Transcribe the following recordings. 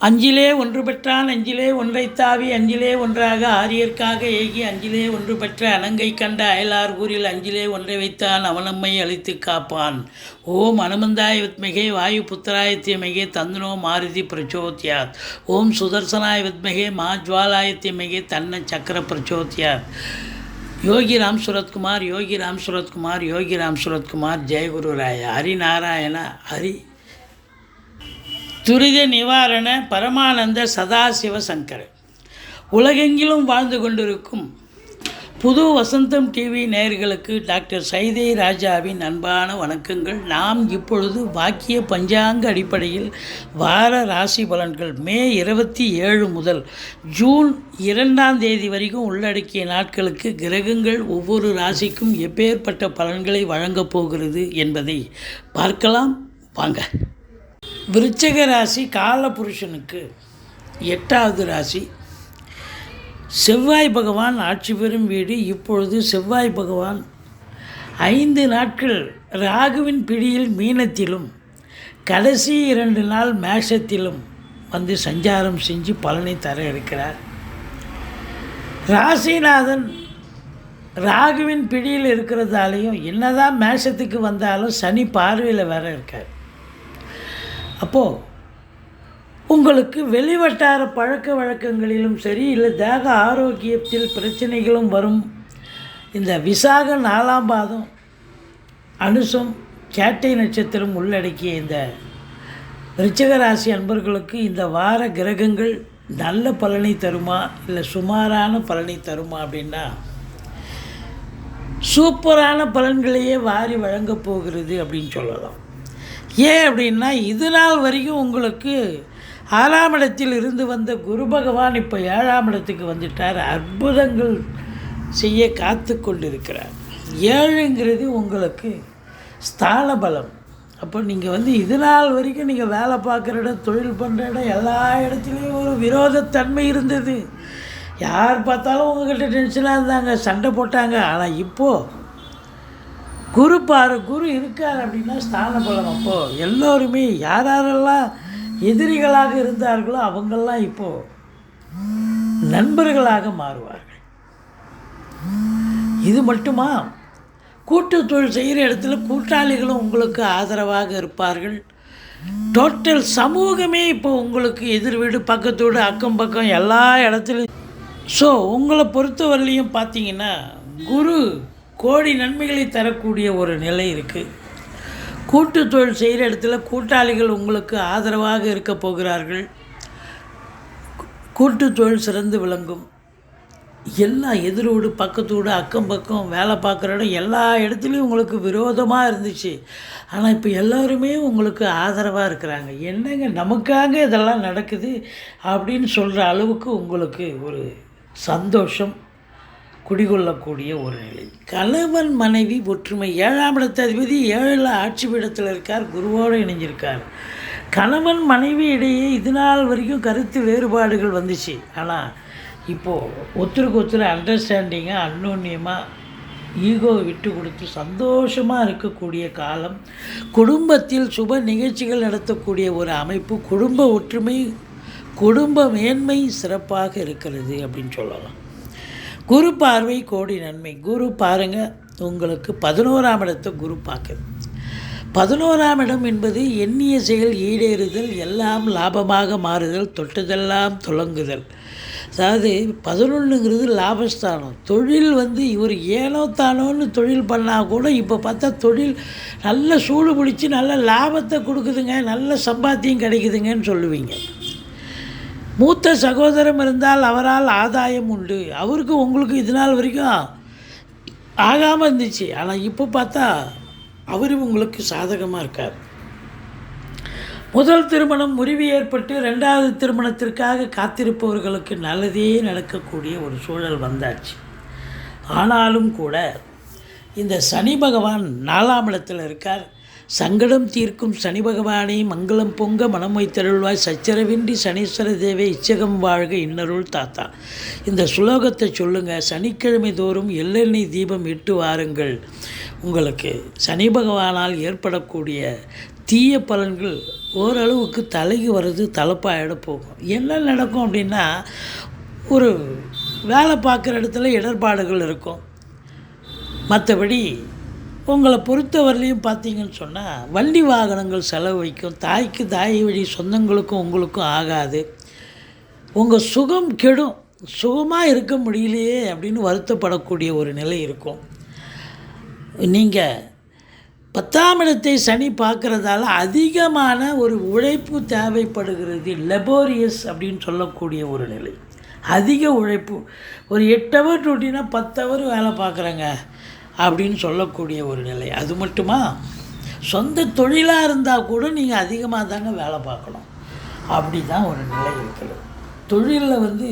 அஞ்சிலே ஒன்று பெற்றான் அஞ்சிலே ஒன்றைத்தாவி அஞ்சிலே ஒன்றாக ஆரியர்க்காக ஏகி அஞ்சிலே ஒன்று பெற்ற அனங்கை கண்ட அயலார் ஊரில் அஞ்சிலே ஒன்றை வைத்தான் அவனம்மை அழித்து காப்பான். ஓம் அனுமந்தாய வித்மகே வாயு புத்திராய தந்தனோ மாருதி பிரச்சோத்யாத். ஓம் சுதர்சனாய வித்மகே மா ஜுவாலாய தன்ன சக்கர பிரச்சோத்யாத். யோகி ராம் சுரத்குமார் யோகி ராம் சுரத்குமார் யோகி ராம் சுரத்குமார் ஜெயகுரு ராய. ஹரிநாராயண ஹரி துரித நிவாரண பரமானந்த சதாசிவ சங்கர். உலகெங்கிலும் வாழ்ந்து கொண்டிருக்கும் புது வசந்தம் டிவி நேயர்களுக்கு டாக்டர் சைதை ராஜாவின் அன்பான வணக்கங்கள். நாம் இப்பொழுது வாக்கிய பஞ்சாங்க அடிப்படையில் வார ராசி பலன்கள் மே இருபத்தி ஏழு முதல் ஜூன் இரண்டாம் தேதி வரைக்கும் உள்ளடக்கிய நாட்களுக்கு கிரகங்கள் ஒவ்வொரு ராசிக்கும் எப்பேற்பட்ட பலன்களை வழங்கப் போகிறது என்பதை பார்க்கலாம். வாங்க. விருச்சக ராசி காலபுருஷனுக்கு எட்டாவது ராசி. செவ்வாய் பகவான் ஆட்சி பெறும் வீடு. இப்பொழுது செவ்வாய் பகவான் ஐந்து நாட்கள் ராகுவின் பிடியில் மீனத்திலும் கடைசி இரண்டு நாள் மேஷத்திலும் வந்து சஞ்சாரம் செஞ்சு பலனை தர இருக்கிறார். ராசிநாதன் ராகுவின் பிடியில் இருக்கிறதாலையும் என்னதான் மேஷத்துக்கு வந்தாலும் சனி பார்வையில் வேற இருக்கார். அப்போது உங்களுக்கு வெளிவட்டார பழக்க வழக்கங்களிலும் சரி இல்லை தேக ஆரோக்கியத்தில் பிரச்சனைகளும் வரும். இந்த விசாக நாலாம் பாதம் அனுசம் கேட்டை நட்சத்திரம் உள்ளடக்கிய இந்த ரிச்சகராசி அன்பர்களுக்கு இந்த வார கிரகங்கள் நல்ல பலனை தருமா இல்லை சுமாரான பலனை தருமா அப்படின்னா சூப்பரான பலன்களையே வாரி வழங்கப் போகிறது அப்படின்னு சொல்லலாம். ஏன் அப்படின்னா இது நாள் வரைக்கும் உங்களுக்கு ஆறாம் இடத்தில் இருந்து வந்த குரு பகவான் இப்போ ஏழாம் இடத்துக்கு வந்துட்டார். அற்புதங்கள் செய்ய காத்து கொண்டிருக்கிறார். ஏழுங்கிறது உங்களுக்கு ஸ்தான பலம். அப்போ நீங்கள் வந்து இது நாள் வரைக்கும் நீங்கள் வேலை பார்க்குற இடம் தொழில் பண்ணுற இடம் எல்லா இடத்துலையும் ஒரு விரோதத்தன்மை இருந்தது. யார் பார்த்தாலும் உங்கள்கிட்ட டென்ஷனாக இருந்தாங்க சண்டை போட்டாங்க. ஆனால் இப்போது குரு பாரு குரு இருக்கார் அப்படின்னா ஸ்தான பலம் அப்போது எல்லோருமே யார் யாரெல்லாம் எதிரிகளாக இருந்தார்களோ அவங்கெல்லாம் இப்போது நண்பர்களாக மாறுவார்கள். இது மட்டுமா? கூட்டு தொழில் செய்கிற இடத்துல கூட்டாளிகளும் உங்களுக்கு ஆதரவாக இருப்பார்கள். டோட்டல் சமூகமே இப்போ உங்களுக்கு எதிர் வீடு பக்கத்து வீடு அக்கம் பக்கம் எல்லா இடத்துலையும் ஸோ உங்களை பொறுத்தவரையிலையும் பார்த்தீங்கன்னா குரு கோடி நன்மைகளை தரக்கூடிய ஒரு நிலை இருக்குது கூட்டு தொழில் செய்கிற இடத்துல கூட்டாளிகள் உங்களுக்கு ஆதரவாக இருக்க போகிறார்கள். கூட்டு தொழில் சிறந்து விளங்கும். எல்லா எதிரோடு பக்கத்தோடு அக்கம் பக்கம் வேலை பார்க்குற இடம் எல்லா இடத்துலையும் உங்களுக்கு விரோதமாக இருந்துச்சு. ஆனால் இப்போ எல்லோருமே உங்களுக்கு ஆதரவாக இருக்கிறாங்க. என்னங்க நமக்காக இதெல்லாம் நடக்குது அப்படின்னு சொல்கிற அளவுக்கு உங்களுக்கு ஒரு சந்தோஷம். குடிகொள்ளக்கூடிய ஒரு நிலை. கணவன் மனைவி ஒற்றுமை. ஏழாம் இடத்த அதிபதி ஏழில் ஆட்சி பீடத்தில் இருக்கார். குருவோடு இணைஞ்சிருக்கார். கணவன் மனைவி இடையே இது நாள் வரைக்கும் கருத்து வேறுபாடுகள் வந்துச்சு. ஆனால் இப்போது ஒருத்தருக்கு ஒருத்தர் அண்டர்ஸ்டாண்டிங்காக அன்னோன்யமாக ஈகோ விட்டு கொடுத்து சந்தோஷமாக இருக்கக்கூடிய காலம் குடும்பத்தில் சுப நிகழ்ச்சிகள் நடத்தக்கூடிய ஒரு அமைப்பு குடும்ப ஒற்றுமை குடும்ப மேன்மை சிறப்பாக இருக்கிறது அப்படின்னு சொல்லலாம். குரு பார்வை கோடி நன்மை. குரு பாருங்கள் உங்களுக்கு பதினோராம் இடத்தை குரு பார்க்குது. பதினோராம் இடம் என்பது எண்ணிய செயல் ஈடேறுதல் எல்லாம் லாபமாக மாறுதல் தொட்டதெல்லாம் துலங்குதல் அதாவது பதினொன்றுங்கிறது லாபஸ்தானம். தொழில் வந்து இவர் ஏனோ தானோன்னு தொழில் பண்ணால் கூட இப்போ பார்த்தா தொழில் நல்ல சூடு பிடிச்சி நல்ல லாபத்தை கொடுக்குதுங்க நல்ல சம்பாத்தியம் கிடைக்குதுங்கன்னு சொல்லுவீங்க. மூத்த சகோதரம் இருந்தால் அவரால் ஆதாயம் உண்டு. அவருக்கு உங்களுக்கு இது நாள் வரைக்கும் ஆகாமல் இருந்துச்சு. ஆனால் இப்போ பார்த்தா அவர் உங்களுக்கு சாதகமாக இருக்கார். முதல் திருமணம் முறிவு ஏற்பட்டு ரெண்டாவது திருமணத்திற்காக காத்திருப்பவர்களுக்கு நல்லதே நடக்கக்கூடிய ஒரு சூழல் வந்தாச்சு. ஆனாலும் கூட இந்த சனி பகவான் நாலாம் இடத்தில் இருக்கார். சங்கடம் தீர்க்கும் சனி பகவானை மங்களம் பொங்க மனம் வைத்தருள்வாய் சச்சரவின்றி சனீஸ்வர தேவை இச்சகம் வாழ்க இன்னருள் தாத்தா. இந்த சுலோகத்தை சொல்லுங்கள் சனிக்கிழமை தோறும் எள்ளெண்ணெய் தீபம் இட்டு வாருங்கள். உங்களுக்கு சனி பகவானால் ஏற்படக்கூடிய தீய பலன்கள் ஓரளவுக்கு தலைக்கு வர்றது தலைப்பாயிட போகும். என்ன நடக்கும் அப்படின்னா ஒரு வேலை பார்க்குற இடத்துல இடர்பாடுகள் இருக்கும். மற்றபடி உங்களை பொறுத்தவரையிலையும் பார்த்தீங்கன்னு சொன்னால் வண்டி வாகனங்கள் செலவு வைக்கும் தாய்க்கு தாய் வழி சொந்தங்களுக்கும் உங்களுக்கும் ஆகாது. உங்கள் சுகம் கெடும் சுகமாக இருக்க முடியலையே அப்படின்னு வருத்தப்படக்கூடிய ஒரு நிலை இருக்கும். நீங்கள் பத்தாம் இடத்தை சனி பார்க்குறதால அதிகமான ஒரு உழைப்பு தேவைப்படுகிறது லெபோரியஸ் அப்படின்னு சொல்லக்கூடிய ஒரு நிலை. அதிக உழைப்பு. ஒரு எட்டு ஹவர் டூட்டினா பத்து ஹவர் வேலை பார்க்குறேங்க. அப்படின்னு சொல்லக்கூடிய ஒரு நிலை. அது மட்டுமா? சொந்த தொழிலாக இருந்தால் கூட நீங்கள் அதிகமாக தாங்க வேலை பார்க்கணும். அப்படி தான் ஒரு நிலை இருக்குது. தொழிலில் வந்து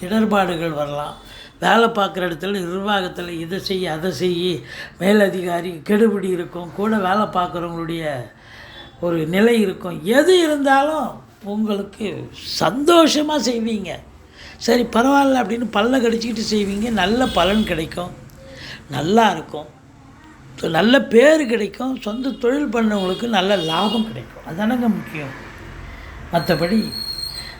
இடர்பாடுகள் வரலாம். வேலை பார்க்குற இடத்துல நிர்வாகத்தில் இதை செய் அதை செய் மேலதிகாரி கெடுபிடி இருக்கும். கூட வேலை பார்க்குறவங்களுடைய ஒரு நிலை இருக்கும். எது இருந்தாலும் உங்களுக்கு சந்தோஷமாக செய்வீங்க. சரி பரவாயில்ல அப்படின்னு பல்ல கடிச்சிக்கிட்டு செய்வீங்க. நல்ல பலன் கிடைக்கும். நல்லா இருக்கும் ஸோ நல்ல பேர் கிடைக்கும். சொந்த தொழில் பண்ணவங்களுக்கு நல்ல லாபம் கிடைக்கும். அதானங்க முக்கியம். மற்றபடி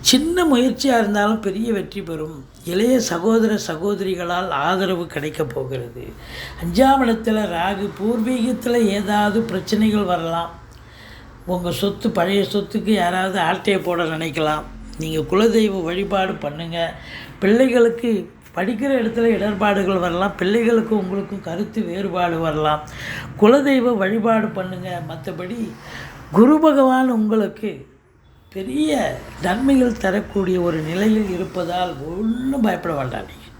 சின்ன முயற்சியாக இருந்தாலும் பெரிய வெற்றி பெறும். இளைய சகோதர சகோதரிகளால் ஆதரவு கிடைக்கப் போகிறது. அஞ்சாம் இடத்துல ராகு பூர்வீகத்தில் ஏதாவது பிரச்சனைகள் வரலாம். உங்கள் சொத்து பழைய சொத்துக்கு யாராவது ஆட்டையை போட நினைக்கலாம். நீங்கள் குலதெய்வ வழிபாடு பண்ணுங்கள் பிள்ளைகளுக்கு படிக்கிற இடத்துல இடர்பாடுகள் வரலாம். பிள்ளைகளுக்கு உங்களுக்கும் கருத்து வேறுபாடு வரலாம். குலதெய்வ வழிபாடு பண்ணுங்கள் மற்றபடி குரு பகவான் உங்களுக்கு பெரிய நன்மைகள் தரக்கூடிய ஒரு நிலையில் இருப்பதால் ஒன்றும் பயப்பட வேண்டாம் நீங்கள்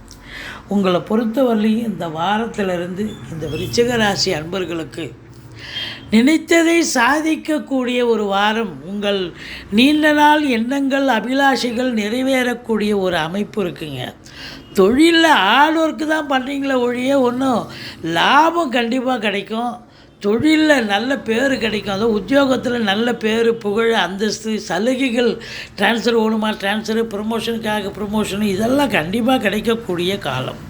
உங்களை பொறுத்தவரையிலையும் இந்த வாரத்திலிருந்து இந்த விருச்சிக ராசி அன்பர்களுக்கு நினைத்ததை சாதிக்கக்கூடிய ஒரு வாரம் உங்கள் நீண்ட நாள் எண்ணங்கள் அபிலாஷைகள் நிறைவேறக்கூடிய ஒரு அமைப்பு இருக்குங்க. தொழிலில் ஹார்ட் ஒர்க்கு தான் பண்ணுறீங்களே ஒழிய ஒன்றும் லாபம் கண்டிப்பாக கிடைக்கும். தொழிலில் நல்ல பேர் கிடைக்கும். அதுவும் உத்தியோகத்தில் நல்ல பேர் புகழ் அந்தஸ்து சலுகைகள் ட்ரான்ஸ்ஃபர் ஓணுமா ட்ரான்ஸ்ஃபரு ப்ரொமோஷனுக்காக ப்ரொமோஷனு இதெல்லாம் கண்டிப்பாக கிடைக்கக்கூடிய காலம்.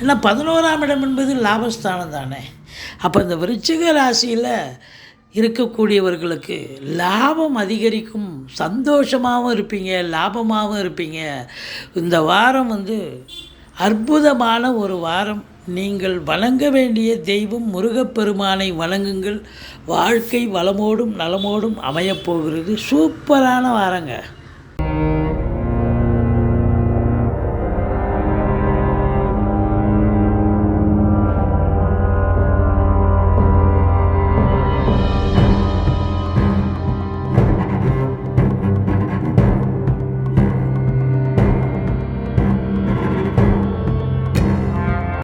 ஏன்னா பதினோராம் இடம் என்பது லாபஸ்தானம் தானே. அப்போ இந்த விருச்சிக ராசியில் இருக்கக்கூடியவர்களுக்கு லாபம் அதிகரிக்கும். சந்தோஷமாகவும் இருப்பீங்க லாபமாகவும் இருப்பீங்க. இந்த வாரம் வந்து அற்புதமான ஒரு வாரம். நீங்கள் வணங்க வேண்டிய தெய்வம் முருகப்பெருமானை வணங்குங்கள். வாழ்க்கை வளமோடும் நலமோடும் அமையப்போகிறது சூப்பரான வாரங்க.